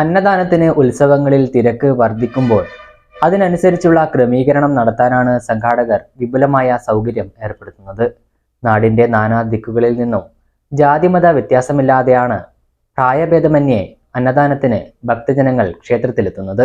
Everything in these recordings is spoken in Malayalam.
അന്നദാനത്തിന് ഉത്സവങ്ങളിൽ തിരക്ക് വർദ്ധിക്കുമ്പോൾ അതിനനുസരിച്ചുള്ള ക്രമീകരണം നടത്താനാണ് സംഘാടകർ വിപുലമായ സൗകര്യം ഏർപ്പെടുത്തുന്നത്. നാടിന്റെ നാനാ ദിക്കുകളിൽ നിന്നും ജാതിമത വ്യത്യാസമില്ലാതെയാണ് പ്രായഭേദമന്യേ അന്നദാനത്തിന് ഭക്തജനങ്ങൾ ക്ഷേത്രത്തിലെത്തുന്നത്.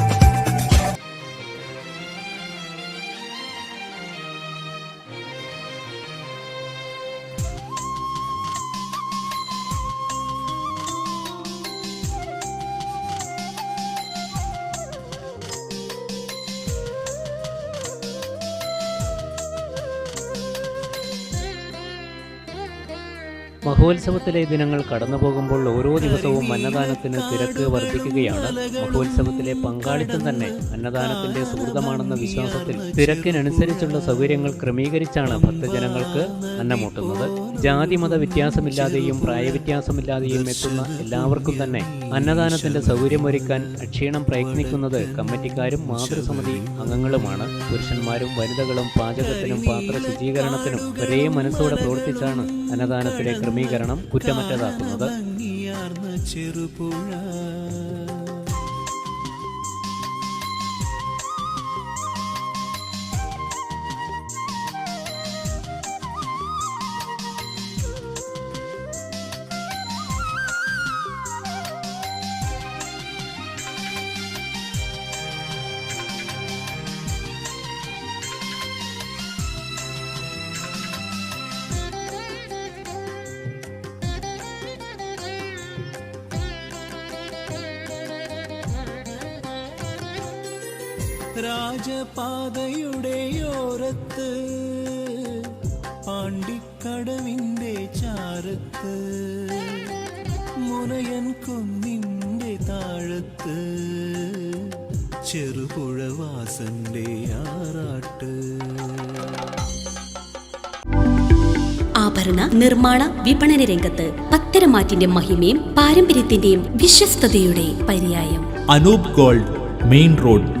മഹോത്സവത്തിലെ ദിനങ്ങൾ കടന്നു പോകുമ്പോൾ ഓരോ ദിവസവും അന്നദാനത്തിന് തിരക്ക് വർദ്ധിക്കുകയാണ്. മഹോത്സവത്തിലെ പങ്കാളിത്തം തന്നെ അന്നദാനത്തിന്റെ സുഹൃതമാണെന്ന വിശ്വാസത്തിൽ തിരക്കിനനുസരിച്ചുള്ള സൗകര്യങ്ങൾ ക്രമീകരിച്ചാണ് ഭക്തജനങ്ങൾക്ക് അന്നമൂട്ടുന്നത്. ജാതിമത വ്യത്യാസമില്ലാതെയും പ്രായവ്യത്യാസമില്ലാതെയും എത്തുന്ന എല്ലാവർക്കും തന്നെ അന്നദാനത്തിന്റെ സൗകര്യമൊരുക്കാൻ അക്ഷീണം പ്രയത്നിക്കുന്നത് കമ്മിറ്റിക്കാരും മാതൃസമിതി അംഗങ്ങളുമാണ്. പുരുഷന്മാരും വനിതകളും പാചകത്തിനും പാത്ര ശുചീകരണത്തിനും ഒരേ മനസ്സോടെ പ്രവർത്തിച്ചാണ് അന്നദാനത്തിലെ ക്രമീകരണം കുറ്റമറ്റതാക്കുന്നത്. ചെറുപുഴ. രാജപാതയുടെ ഓരത്ത് പാണ്ടിക്കടവിന്റെ ചാരത്ത് മുനയൻ കുന്നിന്റെ താഴത്ത് ചെറുപുഴവാസന്റെ ആറാട്ട്. ആഭരണ നിർമ്മാണ വിപണന രംഗത്ത് പത്തരമാറ്റിന്റെ മഹിമയും പാരമ്പര്യത്തിന്റെയും വിശ്വസ്തയുടെ പര്യായം. Anoop gold main road.